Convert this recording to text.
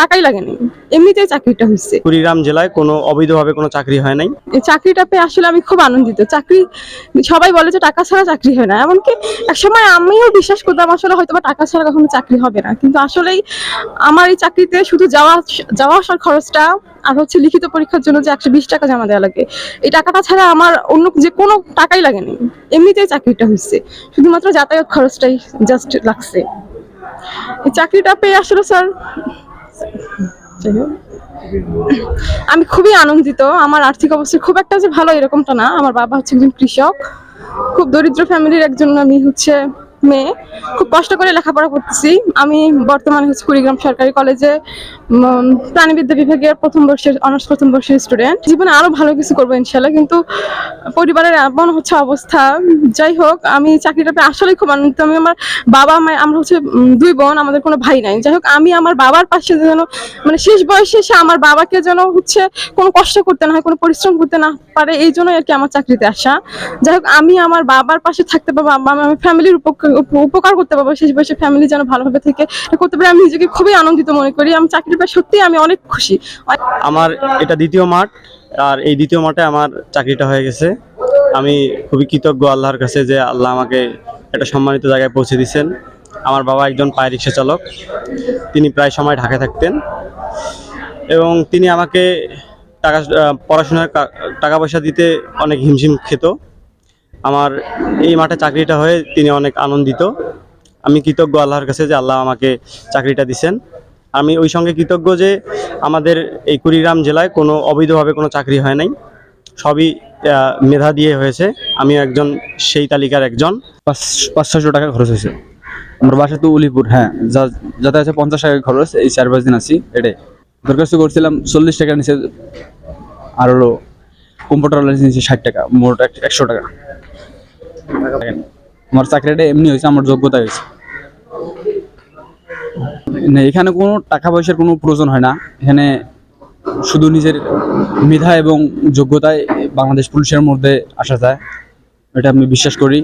টাকাই লাগেনি। এমনিতেই চাকরিটা হয়েছে। কুড়িগ্রাম জেলায় কোনো অবৈধভাবে কোনো চাকরি হয় নাই? এই চাকরিটা পেয়ে আসলে আমি খুব আনন্দিত। চাকরি সবাই বলে যে টাকা ছাড়া চাকরি হয় না। এমনকি একসময় আমিও বিশ্বাস করতাম আসলে হয়তো বা টাকা ছাড়া কখনো চাকরি হবে না। কিন্তু আসলেই আমার এই চাকরিতে শুধু যাওয়া যাওয়া আসার খরচটা আর হচ্ছে লিখিত পরীক্ষার জন্য যে একশো বিশ টাকা জমা দেওয়া লাগে এই টাকাটা ছাড়া আমার অন্য যে কোনো টাকাই লাগেনি। এমনিতেই চাকরিটা হয়েছে। শুধুমাত্র যাতায়াত খরচটাই জাস্ট লাগছে। এই চাকরিটা পেয়ে আসলে স্যার যাই হোক। আমি খুবই আনন্দিত। আমার আর্থিক অবস্থা খুব একটা যে ভালো এরকমটা না। আমার বাবা হচ্ছে একজন কৃষক। খুব দরিদ্র ফ্যামিলির একজন আমি হচ্ছে মেয়ে। খুব কষ্ট করে লেখাপড়া করতেছি। আমি বর্তমানে হচ্ছে কুড়িগ্রাম সরকারি কলেজে প্রাণীবিদ্যা বিভাগের প্রথম বর্ষের অনার্স প্রথম বর্ষের স্টুডেন্ট জীবনে আরও ভালো কিছু করব ইনশাল্লাহ কিন্তু পরিবারের এমন হচ্ছে অবস্থা। যাই হোক, আমি চাকরিটা পেয়ে আসলেই খুব আনন্দিত। আমি আমার বাবা, মা, আমরা হচ্ছে দুই বোন, আমাদের কোনো ভাই নাই। যাই হোক, আমি আমার বাবার পাশে যেন মানে শেষ বয়সে এসে আমার বাবাকে যেন হচ্ছে কোনো কষ্ট করতে না হয়, কোনো পরিশ্রম করতে না পারে, এই জন্যই আর কি আমার চাকরিতে আসা। যাই হোক, আমি আমার বাবার পাশে থাকতে পারব আমি ফ্যামিলির উপকার করতে পারব, শেষ বয়সে ফ্যামিলি যেন ভালোভাবে থেকে করতে পারে। আমি নিজেকে খুবই আনন্দিত মনে করি। আমি চাকরি পেয়ে সত্যিই আমি অনেক খুশি। আমার এটা দ্বিতীয় মাঠ, আর এই দ্বিতীয় মাঠে আমার চাকরিটা হয়ে গেছে। আমি খুবই কৃতজ্ঞ আল্লাহর কাছে যে আল্লাহ আমাকে একটা সম্মানিত জায়গায় পৌঁছে দিয়েছেন। আমার বাবা একজন পায়ে রিক্সা চালক, তিনি প্রায় সময় ঢাকায় থাকতেন। এবং তিনি আমাকে টাকা পড়াশোনার টাকা পয়সা দিতে অনেক হিমশিম খেত। আমার এই মাঠে চাকরিটা হয়ে তিনি অনেক আনন্দিত। আমি কৃতজ্ঞ আল্লাহর কাছে যে আল্লাহ আমাকে চাকরিটা দিছেন আমি ওই সঙ্গে কৃতজ্ঞ যে আমাদের এই কুড়িগ্রাম জেলায় কোনো অবৈধভাবে কোনো চাকরি হয় নাই। সবই মেধা দিয়ে হয়েছে। আমি একজন, সেই তালিকার একজন। পাঁচ ছশো টাকা খরচ হয়েছে। আমার বাসা তো উলিপুর হ্যাঁ যা যাতে আছে পঞ্চাশ টাকা খরচ, এই চার পাঁচ দিন আছি, এটাই। দরখাস্ত করছিলাম চল্লিশ টাকা নিচে, আর হলো কম্পিউটার নিচে ষাট টাকা, মোট একশো টাকা। আমার চাকরিটা এমনি হয়েছে, আমার যোগ্যতা হয়েছে। এখানে কোনো টাকা পয়সার কোনো প্রয়োজন হয় না। এখানে শুধু নিজের মেধা এবং যোগ্যতায় বাংলাদেশ পুলিশের মধ্যে আসা যায়। এটা আমি বিশ্বাস করি।